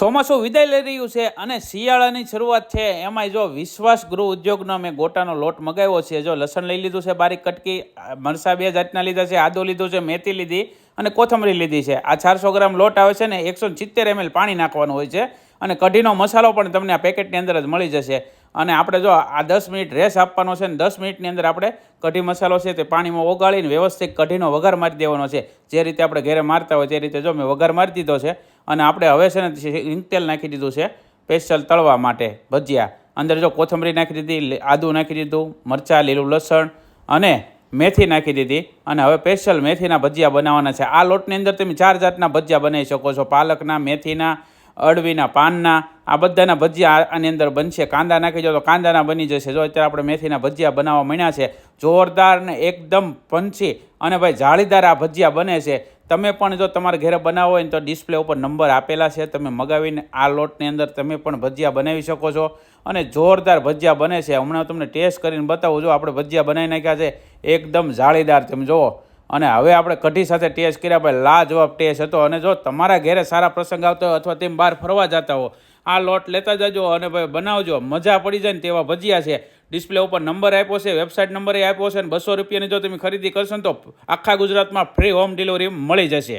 ચોમાસું વિદાય લઈ રહ્યું છે અને શિયાળાની શરૂઆત છે. એમાંય જો વિશ્વાસ ગૃહ ઉદ્યોગનો મેં ગોટાનો લોટ મગાવ્યો છે. જો લસણ લઈ લીધું છે, બારીક કટકી, મરસા બે જાતના લીધા છે, આદો લીધું છે, મેથી લીધી અને કોથમરી લીધી છે. આ ચારસો ગ્રામ લોટ આવે છે ને, એકસો સિત્તેર એમએલ પાણી નાખવાનું હોય છે અને કઢીનો મસાલો પણ તમને આ પેકેટની અંદર જ મળી જશે. અને આપણે જો આ દસ મિનિટ રેસ આપવાનો છે ને, દસ મિનિટની અંદર આપણે કઢી મસાલો છે તે પાણીમાં ઓગાળીને વ્યવસ્થિત કઢીનો વઘાર મારી દેવાનો છે. જે રીતે આપણે ઘરે મારતા હોય, તે રીતે જો મેં વઘાર મારી દીધો છે અને આપણે હવે છે ને હિંગ તેલ નાખી દીધું છે, સ્પેશિયલ તળવા માટે ભજીયા. અંદર જો કોથમરી નાખી દીધી આદું નાખી દીધું, મરચાં, લીલું લસણ અને મેથી નાખી દીધી. અને હવે સ્પેશિયલ મેથીના ભજીયા બનાવવાના છે. આ લોટની અંદર તમે ચાર જાતના ભજીયા બનાવી શકો છો. પાલકના, મેથીના અડવીના પાનના, આ બધાના ભજીયા આની અંદર બનશે. કાંદા નાખી દો તો કાંદાના બની જશે. જો અત્યારે આપણે મેથીના ભજીયા બનાવવા માંડ્યા છે, જોરદાર ને એકદમ પંચી અને ભાઈ જાળીદાર આ ભજીયા બને છે. તમે પણ જો તમારા ઘરે બનાવો હોય તો ડિસ્પ્લે ઉપર નંબર આપેલા છે. તમે મગાવીને આ લોટની અંદર તમે પણ ભજીયા બનાવી શકો છો. અને જોરદાર ભજીયા બને છે. હમણાં તમને ટેસ્ટ કરીને બતાવું જો આપણે ભજીયા બનાવી નાખ્યા છે. એકદમ જાળીદાર તમે જુઓ. અને હવે આપણે કઢી સાથે ટેસ્ટ કર્યા ભાઈ લાજવાબ ટેસ્ટ હતો. અને જો તમારા ઘરે સારા પ્રસંગ આવતો હોય અથવા તેમ બહાર ફરવા જતા હો, આ લોટ લેતા જજો અને ભાઈ બનાવજો. મજા પડી જાય ને તેવા ભજીયા છે. ડિસ્પ્લે ઉપર નંબર આપ્યો છે, વેબસાઇટ નંબર આપ્યો છે અને બસો રૂપિયાની જો તમે ખરીદી કરશો ને તો આખા ગુજરાતમાં ફ્રી હોમ ડિલિવરી મળી જશે.